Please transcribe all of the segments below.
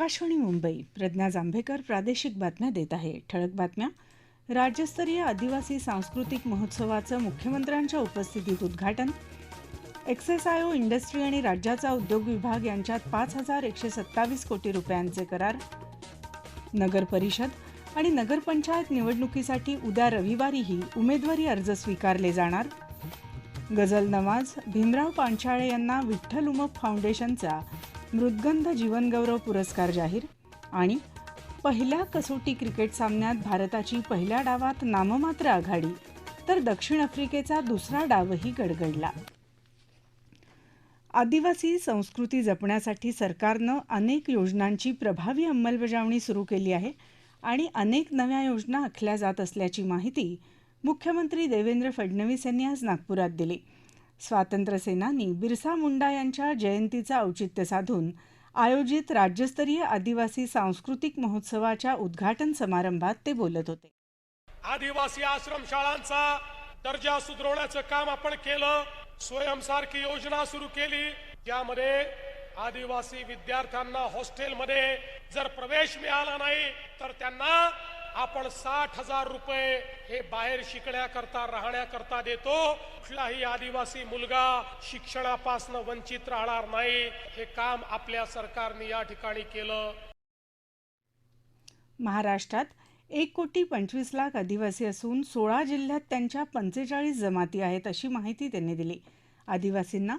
आकाशवाणी मुंबई प्रज्ञा जांभेकर प्रादेशिक बातम्या देत आहे. ठळक बातम्या. राज्यस्तरीय आदिवासी सांस्कृतिक महोत्सवाचं मुख्यमंत्र्यांच्या उपस्थितीत उद्घाटन. एक्सएसआयओ इंडस्ट्री आणि राज्याचा उद्योग विभाग यांच्यात पाच हजार एकशे सत्तावीस कोटी रुपयांचे करार. नगर परिषद आणि नगरपंचायत निवडणुकीसाठी उद्या रविवारीही उमेदवारी अर्ज स्वीकारले जाणार. गझल नवाज भीमराव पांचाळे यांना विठ्ठल उमप फाउंडेशनचा मृद्गंध जीवनगौरव पुरस्कार जाहीर आणि पहिल्या कसोटी क्रिकेट सामन्यात भारताची पहिल्या डावात नाममात्र आघाडी तर दक्षिण आफ्रिकेचा दुसरा डावही गडगडला. आदिवासी संस्कृती जपण्यासाठी सरकारनं अनेक योजनांची प्रभावी अंमलबजावणी सुरू केली आहे आणि अनेक नव्या योजना आखल्या जात असल्याची माहिती मुख्यमंत्री देवेंद्र फडणवीस यांनी आज नागपुरात दिली. स्वातंत्र्यसेनानी बिरसा मुंडा यांच्या जयंतीचं औचित्य साधून आयोजित राज्यस्तरीय आदिवासी सांस्कृतिक महोत्सवाच्या उद्घाटन समारंभात ते बोलत होते. आदिवासी आश्रमशाळांचा दर्जा सुधारवण्याचं काम आपण केलं. स्वयंसारखी योजना सुरू केली. ज्यामध्ये आदिवासी विद्यार्थ्यांना हॉस्टेलमध्ये जर प्रवेश मिळाला नाही तर त्यांना आपण साठ हजार रुपये हे बाहेर शिकण्याकरता राहण्याकरता देतो. कुठलाही आदिवासी मुलगा शिक्षणापासून वंचित राहणार नाही. हे काम आपल्या सरकारने या ठिकाणी केलं. महाराष्ट्रात एक कोटी पंचवीस लाख आदिवासी असून सोळा जिल्ह्यात त्यांच्या पंचेचाळीस जमाती आहेत अशी माहिती त्यांनी दिली. आदिवासींना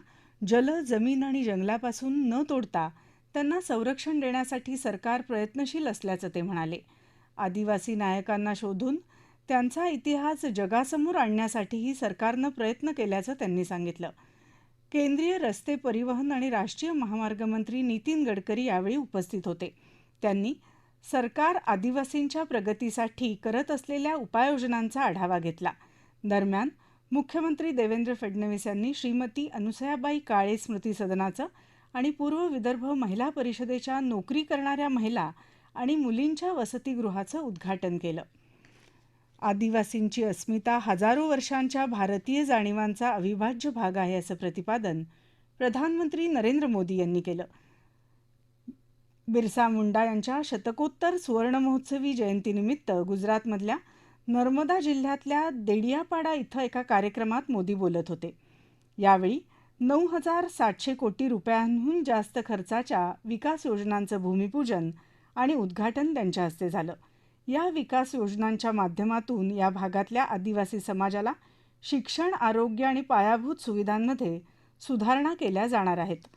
जल जमीन आणि जंगलापासून न तोडता त्यांना संरक्षण देण्यासाठी सरकार प्रयत्नशील असल्याचं ते म्हणाले. आदिवासी नायकांना शोधून त्यांचा इतिहास जगासमोर आणण्यासाठीही सरकारनं प्रयत्न केल्याचं त्यांनी सांगितलं. केंद्रीय रस्ते परिवहन आणि राष्ट्रीय महामार्ग मंत्री नितीन गडकरी यावेळी उपस्थित होते. त्यांनी सरकार आदिवासींच्या प्रगतीसाठी करत असलेल्या उपाययोजनांचा आढावा घेतला. दरम्यान मुख्यमंत्री देवेंद्र फडणवीस यांनी श्रीमती अनुसयाबाई काळे स्मृती सदनाचं आणि पूर्व विदर्भ महिला परिषदेच्या नोकरी करणाऱ्या महिला आणि मुलींच्या वसतिगृहाचं उद्घाटन केलं. आदिवासींची अस्मिता हजारो वर्षांच्या भारतीय जाणीवांचा अविभाज्य भाग आहे असं प्रतिपादन प्रधानमंत्री नरेंद्र मोदी यांनी केलं. बिरसा मुंडा यांच्या शतकोत्तर सुवर्णमहोत्सवी जयंतीनिमित्त गुजरातमधल्या नर्मदा जिल्ह्यातल्या देडियापाडा इथं एका कार्यक्रमात मोदी बोलत होते. यावेळी नऊ हजार सातशे कोटी रुपयांहून जास्त खर्चाच्या विकास योजनांचं भूमिपूजन आणि उद्घाटन त्यांच्या हस्ते झालं. या विकास योजनांच्या माध्यमातून या भागातल्या आदिवासी समाजाला शिक्षण आरोग्य आणि पायाभूत सुविधांमध्ये सुधारणा केल्या जाणार आहेत.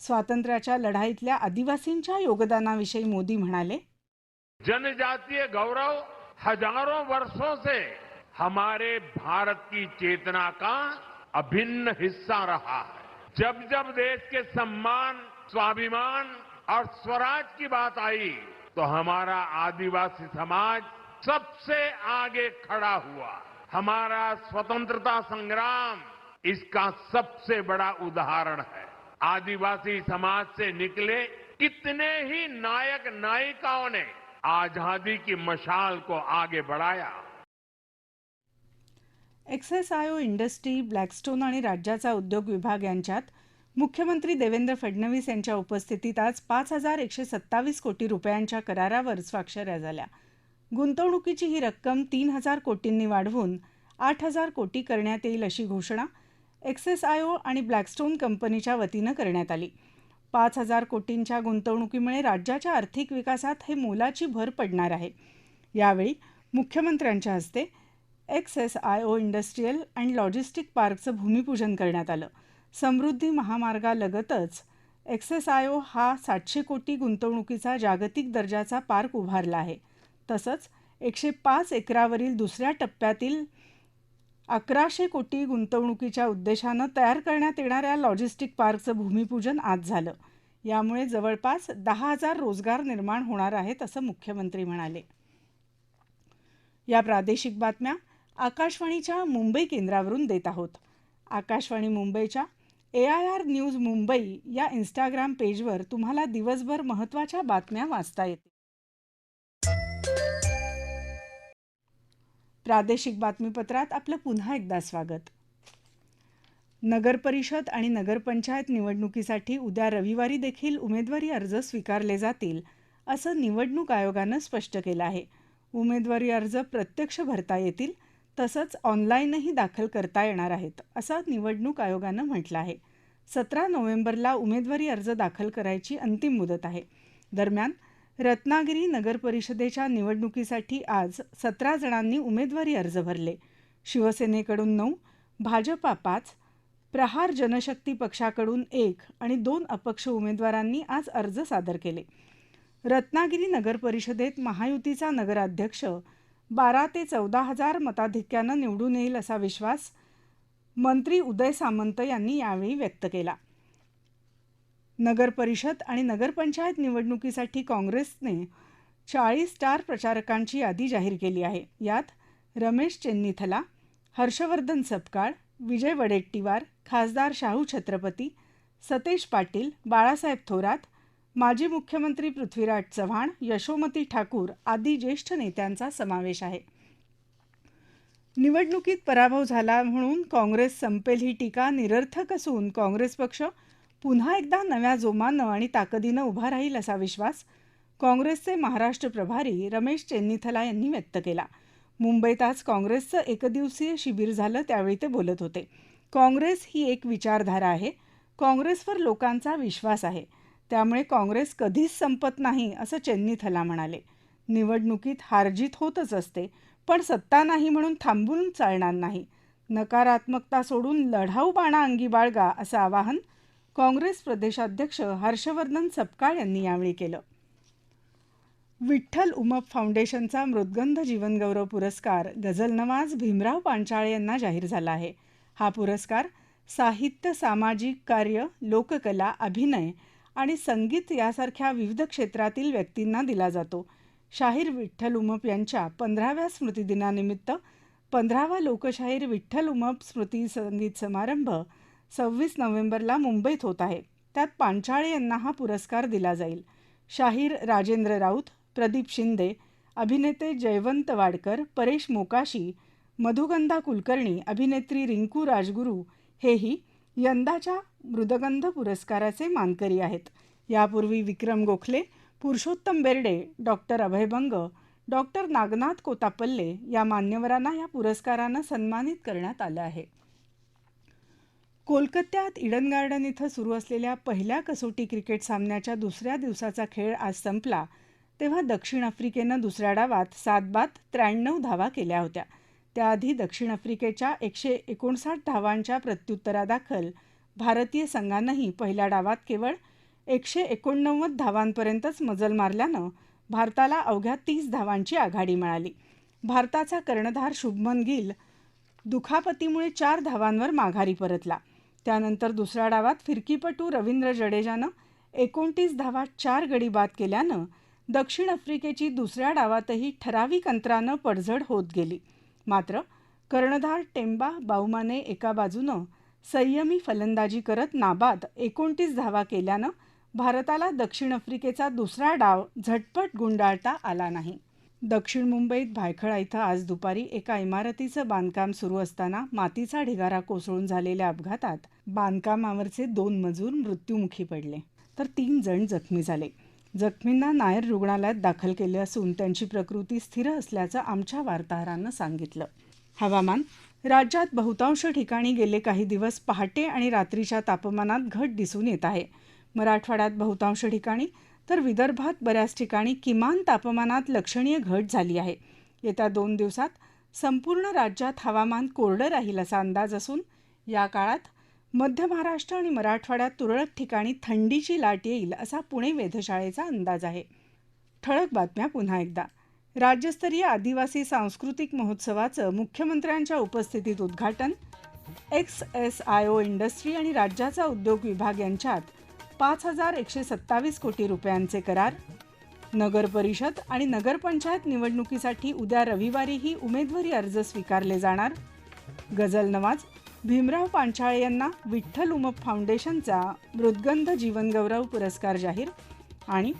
स्वातंत्र्याच्या लढाईतल्या आदिवासींच्या योगदानाविषयी मोदी म्हणाले जनजातीय गौरव हजारों वर्षों से हमारे भारत की चेतना का अभिन्न हिस्सा रहा है। जब जब देश के सम्मान स्वाभिमान और स्वराज की बात आई तो हमारा आदिवासी समाज सबसे आगे खड़ा हुआ। हमारा स्वतंत्रता संग्राम इसका सबसे बड़ा उदाहरण है। आदिवासी समाज से निकले कितने ही नायक नायिकाओं ने आज़ादी की मशाल को आगे बढ़ाया। एक्सएसआयओ इंडस्ट्री, ब्लॅकस्टोन आणि राज्याचा उद्योग विभाग यांच्यात मुख्यमंत्री देवेंद्र फडणवीस यांच्या उपस्थितीत आज पाच हजार एकशे सत्तावीस कोटी रुपयांच्या करारावर स्वाक्षऱ्या झाल्या. गुंतवणुकीची ही रक्कम तीन हजार कोटींनी वाढवून आठ हजार कोटी करण्यात येईल अशी घोषणा एक्सेस एक्सएसआयओ आणि ब्लॅकस्टोन कंपनीच्या वतीनं करण्यात आली. पाच हजार कोटींच्या गुंतवणुकीमुळे राज्याच्या आर्थिक विकासात हे मोलाची भर पडणार आहे. यावेळी मुख्यमंत्र्यांच्या हस्ते X S I O industrial and logistic पार्कचं भूमिपूजन करण्यात आलं. समृद्धी महामार्गालगतच एक्सएसआयओ हा सातशे कोटी गुंतवणुकीचा जागतिक दर्जाचा पार्क उभारला आहे. तसंच एकशे पाच एकरावरील दुसऱ्या टप्प्यातील अकराशे कोटी गुंतवणुकीच्या उद्देशानं तयार करण्यात येणाऱ्या लॉजिस्टिक पार्कचं भूमिपूजन आज झालं. यामुळे जवळपास दहा हजार रोजगार निर्माण होणार आहेत असं मुख्यमंत्री म्हणाले. या प्रादेशिक बातम्या आकाशवाणीच्या मुंबई केंद्रावरून देत आहोत. आकाशवाणी मुंबईच्या A I R news Mumbai या इन्स्टाग्राम पेजवर तुम्हाला दिवसभर महत्त्वाच्या बातम्या वाचता येतील. प्रादेशिक बातमीपत्रात आपलं पुन्हा एकदा स्वागत. नगरपरिषद आणि नगरपंचायत निवडणुकीसाठी उद्या रविवारी देखील उमेदवारी अर्ज स्वीकारले जातील असं निवडणूक आयोगानं स्पष्ट केलं आहे. उमेदवारी अर्ज प्रत्यक्ष भरता येतील तसंच ऑनलाईनही दाखल करता येणार आहेत असं निवडणूक आयोगानं म्हटलं आहे. सतरा नोव्हेंबरला उमेदवारी अर्ज दाखल करायची अंतिम मुदत आहे. दरम्यान रत्नागिरी नगर परिषदेच्या निवडणुकीसाठी आज सतरा जणांनी उमेदवारी अर्ज भरले. शिवसेनेकडून नऊ भाजपा पाच प्रहार जनशक्ती पक्षाकडून एक आणि दोन अपक्ष उमेदवारांनी आज अर्ज सादर केले. रत्नागिरी नगर परिषदेत महायुतीचा नगराध्यक्ष बारा ते चौदा हजार मताधिक्यानं निवडून येईल असा विश्वास मंत्री उदय सामंत यांनी यावेळी व्यक्त केला. नगर परिषद आणि नगरपंचायत निवडणुकीसाठी काँग्रेसने चाळीस स्टार प्रचारकांची यादी जाहीर केली आहे. यात रमेश चेन्नीथला हर्षवर्धन सपकाळ विजय वडेट्टीवार खासदार शाहू छत्रपती सतेज पाटील बाळासाहेब थोरात माजी मुख्यमंत्री पृथ्वीराज चव्हाण यशोमती ठाकूर आदी ज्येष्ठ नेत्यांचा समावेश आहे. निवडणुकीत पराभव झाला म्हणून काँग्रेस संपेल ही टीका निरर्थक असून काँग्रेस पक्ष पुन्हा एकदा नव्या जोमानं आणि ताकदीनं उभा राहील असा विश्वास काँग्रेसचे महाराष्ट्र प्रभारी रमेश चेन्नीथला यांनी व्यक्त केला. मुंबईत आज काँग्रेसचं एकदिवसीय शिबिर झालं त्यावेळी ते बोलत होते. काँग्रेस ही एक विचारधारा आहे. काँग्रेसवर लोकांचा विश्वास आहे. त्यामुळे काँग्रेस कधीच संपत नाही असं चेन्नीथला म्हणाले. निवडणुकीत हारजीत होतच असते पण सत्ता नाही म्हणून थांबून चालणार नाही. नकारात्मकता सोडून लढाऊ बाणा अंगी बाळगा असं आवाहन काँग्रेस प्रदेशाध्यक्ष हर्षवर्धन सपकाळ यांनी यावेळी केलं. विठ्ठल उमप फाउंडेशनचा मृदगंध जीवनगौरव पुरस्कार गझलनवाज भीमराव पांचाळे यांना जाहीर झाला आहे. हा पुरस्कार साहित्य सामाजिक कार्य लोककला अभिनय आणि संगीत यासारख्या विविध क्षेत्रातील व्यक्तींना दिला जातो. शाहीर विठ्ठल उमप यांच्या पंधराव्या स्मृतिदिनानिमित्त पंधरावा लोकशाहीर विठ्ठल उमप स्मृती संगीत समारंभ सव्वीस नोव्हेंबरला मुंबईत होत आहे. त्यात पांचाळे यांना हा पुरस्कार दिला जाईल. शाहीर राजेंद्र राऊत प्रदीप शिंदे अभिनेते जयवंत वाडकर परेश मोकाशी मधुगंधा कुलकर्णी अभिनेत्री रिंकू राजगुरू हेही यंदाच्या मृदगंध पुरस्काराचे मानकरी आहेत. यापूर्वी विक्रम गोखले पुरुषोत्तम बेर्डे डॉक्टर अभय बंग डॉक्टर नागनाथ कोतापल्ले या मान्यवरांना या पुरस्कारानं सन्मानित करण्यात आलं आहे. कोलकात्यात इडन गार्डन इथं सुरू असलेल्या पहिल्या कसोटी क्रिकेट सामन्याच्या दुसऱ्या दिवसाचा खेळ आज संपला तेव्हा दक्षिण आफ्रिकेनं दुसऱ्या डावात सात बाद त्र्याण्णव धावा केल्या होत्या. त्याआधी दक्षिण आफ्रिकेच्या एकशे एकोणसाठ धावांच्या प्रत्युत्तरादाखल भारतीय संघानंही पहिल्या डावात केवळ एकशे एकोणनव्वद धावांपर्यंतच मजल मारल्यानं भारताला अवघ्या तीस धावांची आघाडी मिळाली. भारताचा कर्णधार शुभमन गिल दुखापतीमुळे चार धावांवर माघारी परतला. त्यानंतर दुसऱ्या डावात फिरकीपटू रवींद्र जडेजानं एकोणतीस धावात चार गडी बाद केल्यानं दक्षिण आफ्रिकेची दुसऱ्या डावातही ठराविक अंतरानं पडझड होत गेली. मात्र कर्णधार टेम्बा बाउमाने एका बाजूनं संयमी फलंदाजी करत नाबाद एकोणतीस धावा केल्यानं भारताला दक्षिण आफ्रिकेचा दुसरा डाव झटपट गुंडाळता आला नाही. दक्षिण मुंबईत भायखळा इथं आज दुपारी एका इमारतीचं बांधकाम सुरू असताना मातीचा ढिगारा कोसळून झालेल्या अपघातात बांधकामावरचे दोन मजूर मृत्यूमुखी पडले तर तीन जण जखमी झाले. जखमींना नायर रुग्णालयात दाखल केले असून त्यांची प्रकृती स्थिर असल्याचं आमच्या वार्ताहरानं सांगितलं. हवामान राज्यात बहुतांश ठिकाणी गेले काही दिवस पहाटे आणि रात्रीच्या तापमानात घट दिसून येत आहे. मराठवाड्यात बहुतांश ठिकाणी तर विदर्भात बऱ्याच ठिकाणी किमान तापमानात लक्षणीय घट झाली आहे. येत्या दोन दिवसात संपूर्ण राज्यात हवामान कोरडं राहील असा अंदाज असून या काळात मध्य महाराष्ट्र आणि मराठवाड्यात तुरळक ठिकाणी थंडीची लाट येईल असा पुणे वेधशाळेचा अंदाज आहे. ठळक बातम्या पुन्हा एकदा. राज्यस्तरीय आदिवासी सांस्कृतिक महोत्सवाचं मुख्यमंत्र्यांच्या उपस्थितीत उद्घाटन X S I O industry आणि राज्याचा उद्योग विभाग यांच्यात पाच हजार एकशे सत्तावीस कोटी रुपयांचे करार नगर परिषद आणि नगरपंचायत निवडणुकीसाठी उद्या रविवारीही उमेदवारी अर्ज स्वीकारले जाणार गझल नवाज भीमराव पांचाळे यांना विठ्ठल उमप फाउंडेशनचा मृद्गंध जीवनगौरव पुरस्कार जाहीर आणि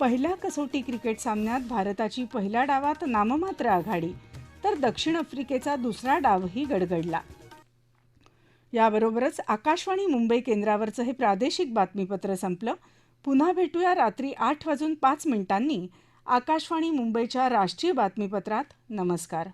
पहिल्या कसोटी क्रिकेट सामन्यात भारताची पहिल्या डावात नाममात्र आघाडी तर दक्षिण आफ्रिकेचा दुसरा डावही गडगडला. याबरोबरच आकाशवाणी मुंबई केंद्रावरचं हे प्रादेशिक बातमीपत्र संपलं. पुन्हा भेटूया रात्री आठ वाजून पाच मिनिटांनी. आकाशवाणी मुंबईच्या राष्ट्रीय बातमीपत्रात नमस्कार.